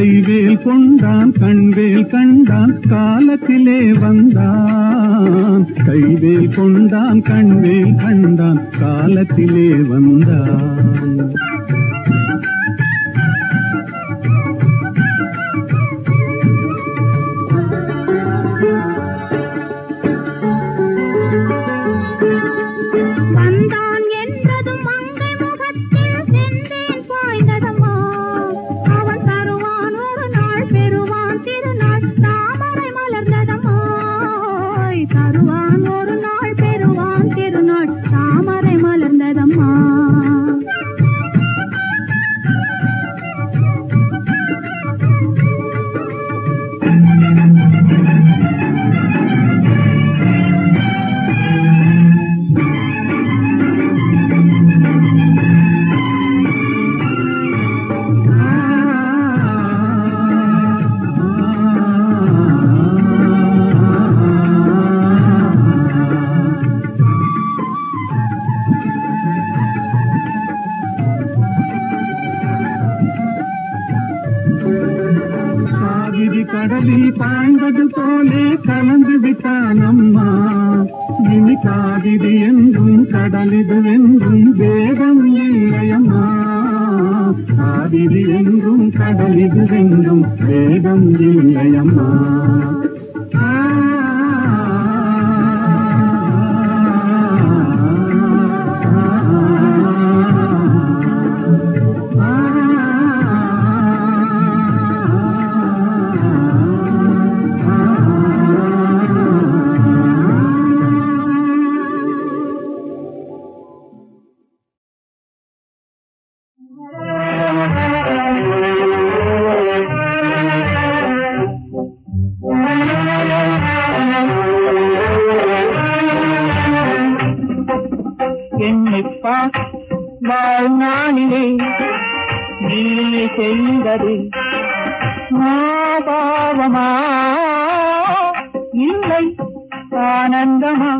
கைவேல் கொண்டான் கண்வேல் கண்டான் காலத்திலே வந்தான். கைவேல் கொண்டான் கண்வேல் கண்டான் காலத்திலே வந்தான். திரிதெங்கும் கடலிது செங்கும் வேதம் இல்லையம்மா செய்தது. பாவமா இல்லை ஆனந்தமா?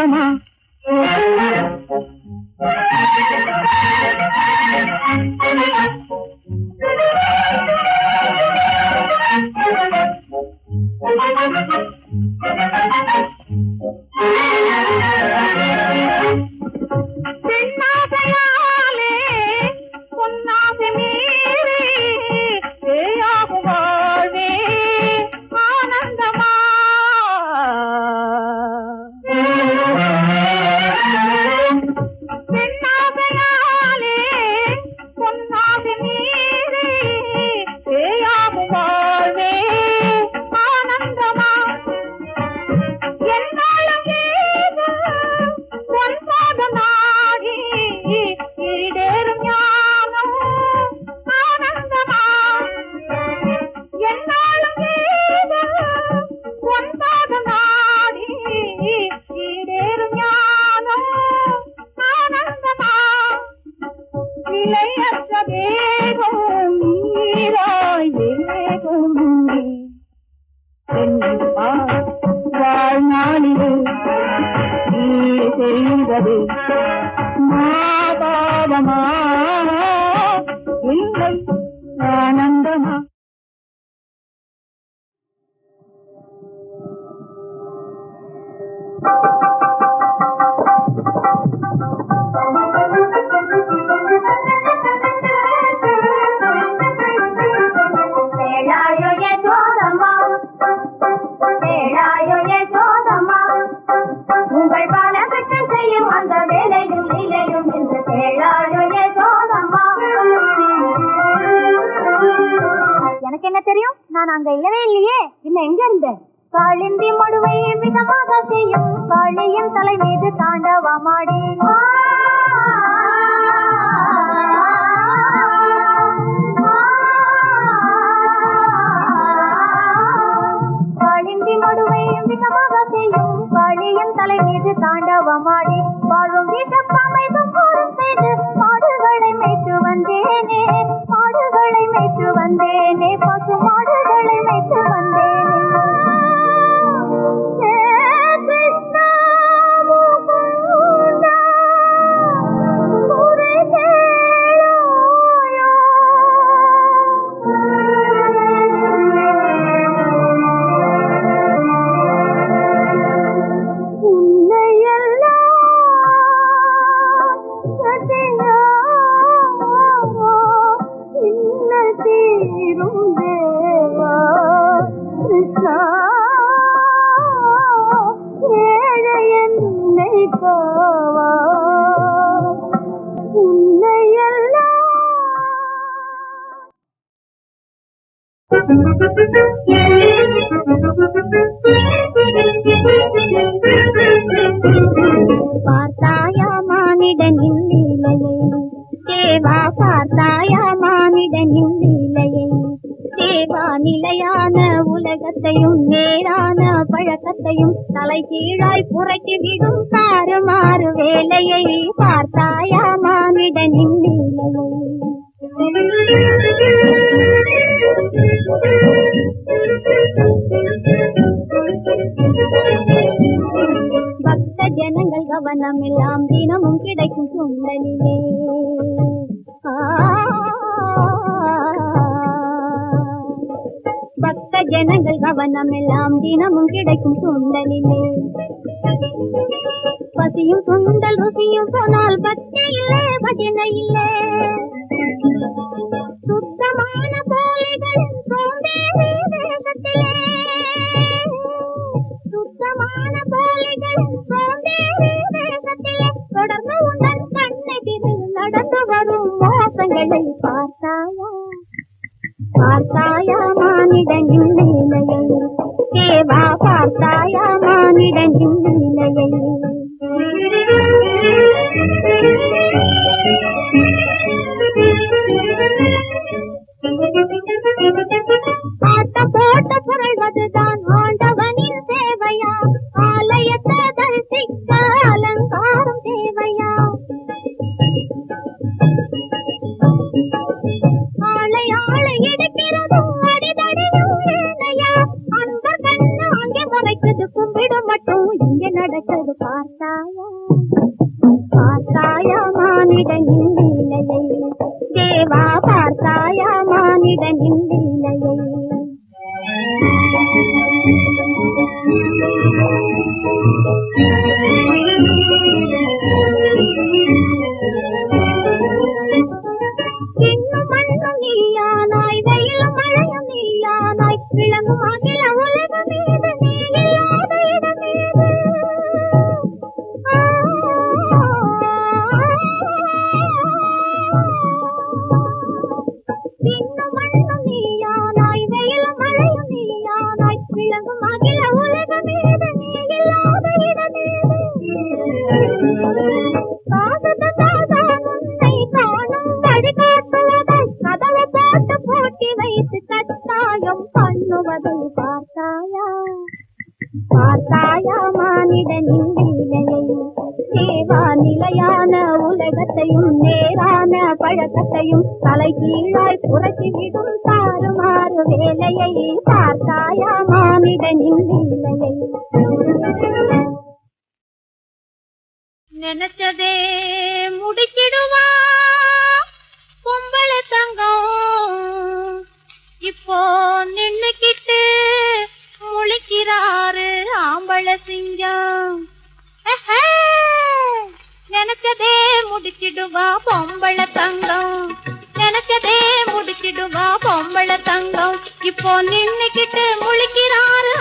了吗？எனக்கு என்ன தெரியும்? நான் அங்க இல்லவே இல்லையே. இல்ல எங்க இருந்தேன்? காளிந்தி மடுவை விதமாக செய்யும் காளியின் தலை மீது தாண்டவமாடி காளிந்தி மடுவை விதமாக செய்யும் காளியின் தலை மீது தாண்டவமாடி வாழும் வீட்டு மன்னிப்பாவா உன்னையெல்லாம் கவனம் எல்லாம் தினமும் கிடைக்கும் சுண்டலிலே. பக்த ஜனங்கள் கவனம் எல்லாம் தினமும் கிடைக்கும் சுண்டலிலே. பசியும் சுண்டல் ருசியும் சொன்னால் பக்தி இல்லை பஜனை இல்லை சுத்தமான கோயில்கள் சோம்பேறி வரும் மோசங்களை பார்த்தாயா பார்த்தாயா மானிட நிலையை தேவா பார்த்தாயா பார்த்தாயா மானிட நிலையையும் சேவா நிலையான உலகத்தையும் நேரான பழக்கத்தையும் தலை கீழாய் புரட்டி விடும் தாறுமாறு வேலையை பார்த்தாயா மானிட நிலையை நினைச்சதே முடிச்சிடுவா. பொம்பளை தங்கம் இப்போ நின்று அடிக்கிறாரு ஆம்பள சிங்கம். நினைச்சதே முடிச்சிடுவா பொம்பள தங்கம். நினைச்சதே முடிச்சிடுவா பொம்பள தங்கம். இப்போ நின்னுக்கிட்டு முழிக்கிறாரு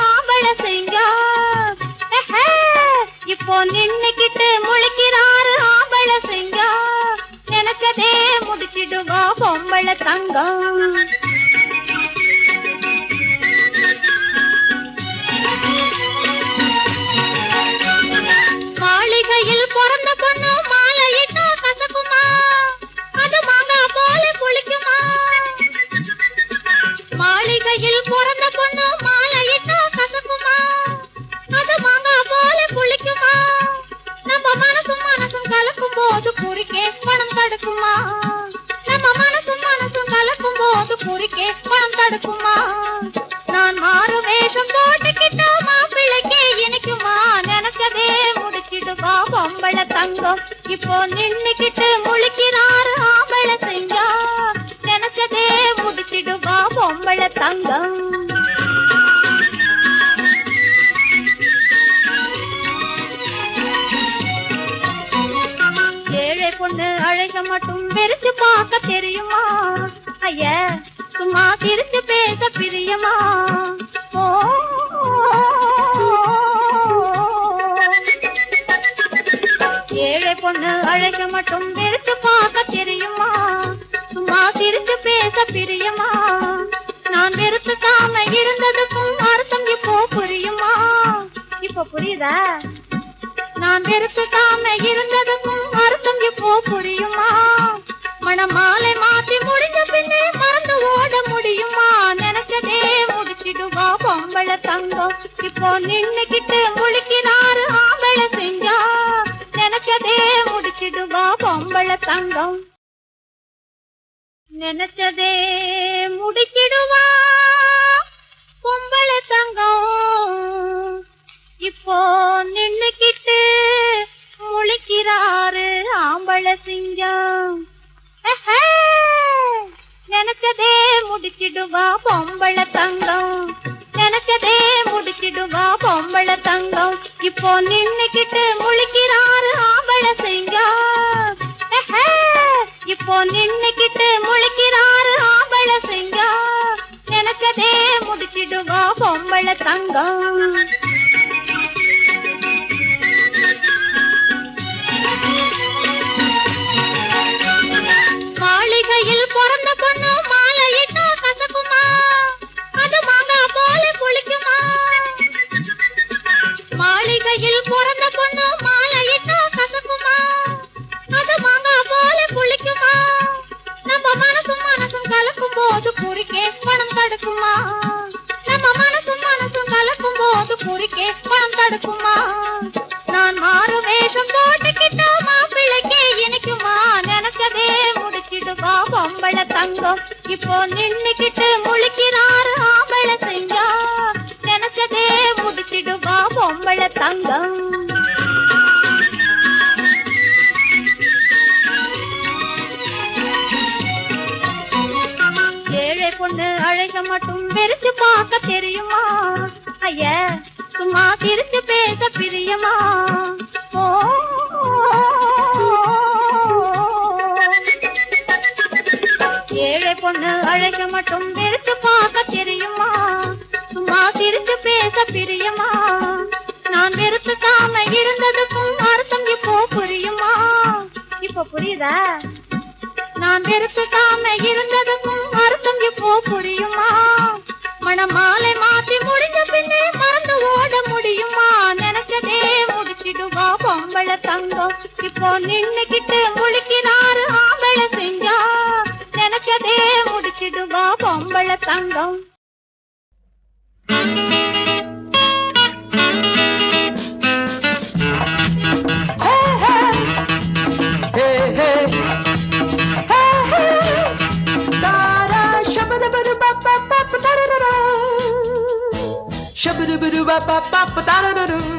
இப்போ இப்ப புரியுதா? நான் வெறுத்துக்காம இருந்ததுக்கும் அர்த்தம் இப்போ புரியுமா? மனமாலை மாத்தி முடிஞ்ச பின்னே மறந்து ஓட முடியுமா? நினைச்சதே முடிச்சிடுவா பொம்பளை தங்கம். இப்போ நின்னுக்கிட்டு முழுக்கினாரு ஆம்பளை செஞ்சா நினைச்சதே முடிச்சிடுவா பொம்பளை தங்கம். நினைச்சதே முடிச்சிடுவா பொம்பளை தங்கம். இப்போ நின்னுக்கிட்டு முழிக்கிறாரு ஆம்பள சிங்கம். நினைச்சதே முடிச்சிடுவா பொம்பள தங்கம். நினைச்சதே முடிச்சிடுவா பொம்பள தங்கம். இப்போ நின்னுக்கிட்டு முழிக்கிறாரு ஆம்பள சிங்கம். இப்போ நின்னுக்கிட்டு முழிக்கிறாரு ஆம்பள சிங்கம். நினைச்சதே முடிச்சிடுவா பொம்பள தங்கம். பிரியுமா நான் வெறுத்துக்காம இருந்ததுக்கும் அர்த்தம் இப்போ புரியுமா? இப்போ புரியுதா? நான் வெறுத்துக்காம இருந்ததுக்கும் அர்த்தம் இப்போ புரியுமா? மனமாலை மாத்தி முடிஞ்ச பின்னே மறந்து ஓட முடியுமா? நினைச்சதே முடிச்சிடுவா பொம்பளை தங்கம். இப்போ நின்னுக்கிட்டு முழுக்கினாரு ஆம்பளை செஞ்சா நினைச்சதே முடிச்சிடுவா பொம்பளை தங்கம். Shabba-dabba-doo-ba-ba-ba-ba-da-da-da-doo.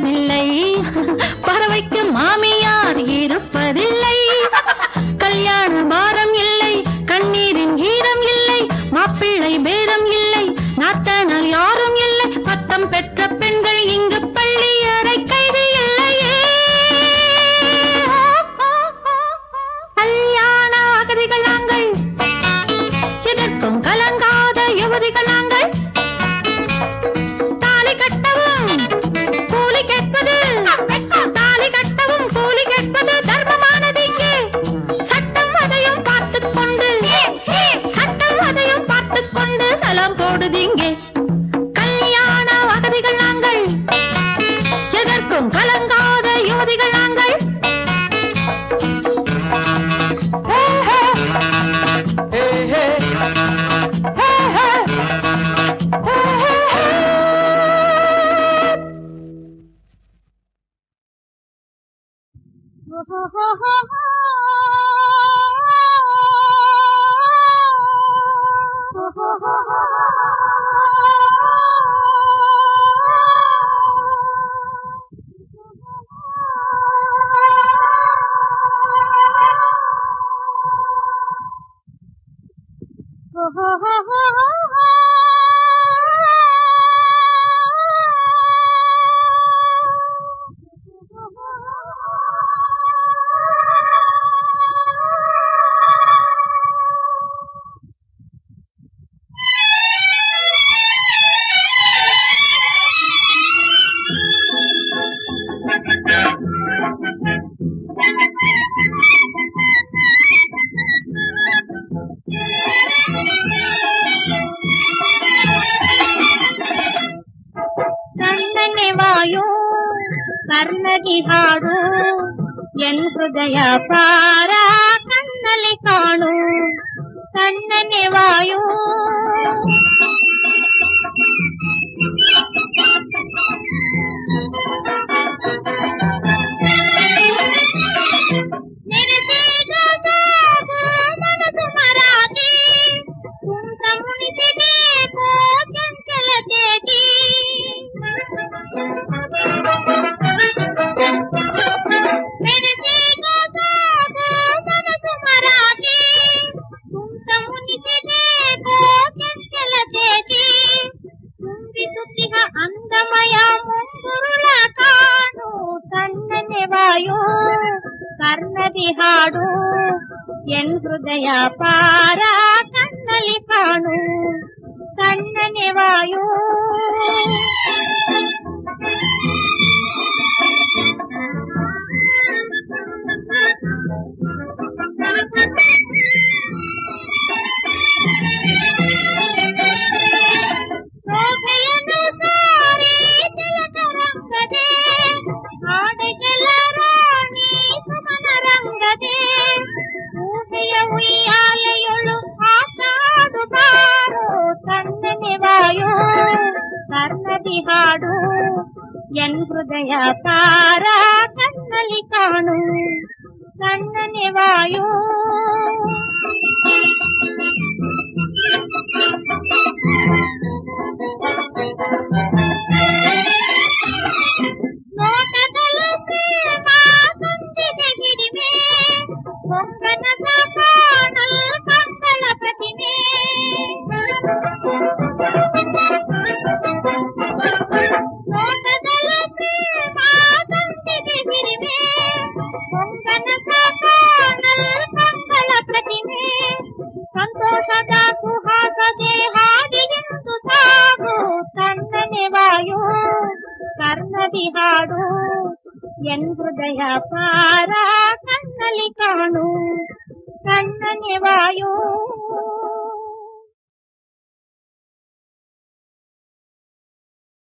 மறப்பதில்லை